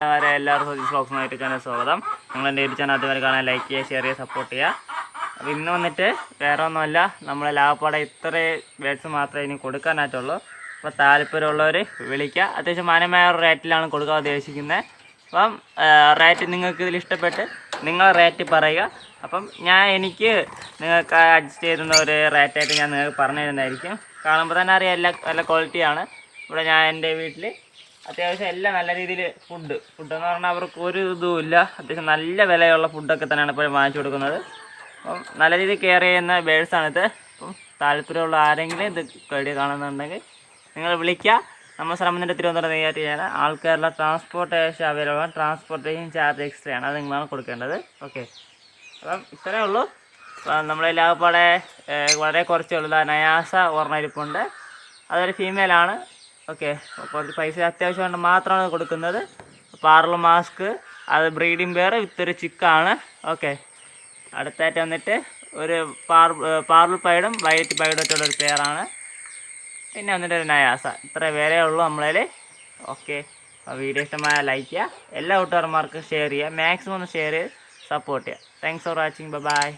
വരെ എല്ലാവർക്കും സതീഷ് ബ്ലോഗ്സുമായിട്ട് ചാനൽ സ്വാഗതം. നിങ്ങൾ എന്റെ യൂട്യൂബ് ചാനൽ അതുവരെ കാണാൻ ലൈക്ക് ചെയ്യുക ഷെയർ ചെയ്യുക സപ്പോർട്ട് ചെയ്യുക. അപ്പോൾ ഇന്ന് വന്നിട്ട് വേറെ ഒന്നുമല്ല. നമ്മളെ ലാഭപ്പാടെ ഇത്ര ബേഡ്സ് മാത്രമേ ഇനി കൊടുക്കാനായിട്ടുള്ളൂ. അപ്പോൾ താല്പര്യമുള്ളവർ വിളിക്കുക. അത്യാവശ്യം മാന്യമായ ഒരു റേറ്റിലാണ് കൊടുക്കാൻ ഉദ്ദേശിക്കുന്നത്. അപ്പം റേറ്റ് നിങ്ങൾക്ക് ഇതിൽ ഇഷ്ടപ്പെട്ട് നിങ്ങൾ റേറ്റ് പറയുക. അപ്പം ഞാൻ എനിക്ക് നിങ്ങൾക്ക് അഡ്ജസ്റ്റ് ചെയ്യുന്ന ഒരു റേറ്റായിട്ട് ഞാൻ നിങ്ങൾക്ക് പറഞ്ഞു തരുന്നതായിരിക്കും കാണുമ്പോൾ തന്നെ അറിയാം എല്ലാ നല്ല ക്വാളിറ്റിയാണ് ഇവിടെ ഞാൻ എന്റെ വീട്ടിൽ അത്യാവശ്യം എല്ലാം നല്ല രീതിയിൽ ഫുഡ് ഫുഡെന്ന് പറഞ്ഞാൽ അവർക്ക് ഒരു ഇതുമില്ല അത്യാവശ്യം നല്ല വിലയുള്ള ഫുഡൊക്കെ തന്നെയാണ് ഇപ്പോഴും വാങ്ങിച്ചു കൊടുക്കുന്നത്. അപ്പം നല്ല രീതിയിൽ കെയർ ചെയ്യുന്ന ബേഴ്സാണിത് അപ്പം താല്പര്യമുള്ള ആരെങ്കിലും ഇത് വീഡിയോ കാണുന്നുണ്ടെങ്കിൽ നിങ്ങൾ വിളിക്കുക. നമ്മൾ ശ്രമത്തിന്റെ തിരുവനന്തപുരം നെയ്യാറ്റിയാണ് ആൾക്കാരുടെ ട്രാൻസ്പോർട്ടേഷൻ അവൈലബിൾ ആണ്. ട്രാൻസ്പോർട്ടേഷൻ ചാർജ് എക്സ്ട്രാ ആണ്. അത് നിങ്ങളാണ് കൊടുക്കേണ്ടത്. ഓക്കെ അപ്പം ഇത്രയേ ഉള്ളൂ. നമ്മളെ ലാഭപ്പാടെ വളരെ കുറച്ചേ ഉള്ളൂ. നയാസ ഒരെണ്ണം ഇരിപ്പുണ്ട്. അതൊരു ഫീമെയിലാണ് ഓക്കെ. കുറച്ച് പൈസ അത്യാവശ്യം കൊണ്ട് മാത്രമാണ് കൊടുക്കുന്നത്. പാർല മാസ്ക് അത് ബ്രീഡിംഗ് പെയർ വിത്ത് ഒരു ചിക്കാണ്. ഓക്കെ. അടുത്തായിട്ട് വന്നിട്ട് ഒരു പാർ പാർൽ പൈഡും വൈറ്റ് പൈഡും ഒക്കെ ഉള്ള ഒരു പെയറാണ്. പിന്നെ വന്നിട്ട് ഒരു നയാസ. ഇത്ര പേരേ ഉള്ളൂ നമ്മളതിൽ ഓക്കെ. വീഡിയോ ഇഷ്ടമായ ലൈക്ക് ചെയ്യുക. എല്ലാ കൂട്ടുകാരന്മാർക്കും ഷെയർ ചെയ്യുക. മാക്സിമം ഒന്ന് ഷെയർ ചെയ്ത് സപ്പോർട്ട് ചെയ്യുക. Thanks for watching bye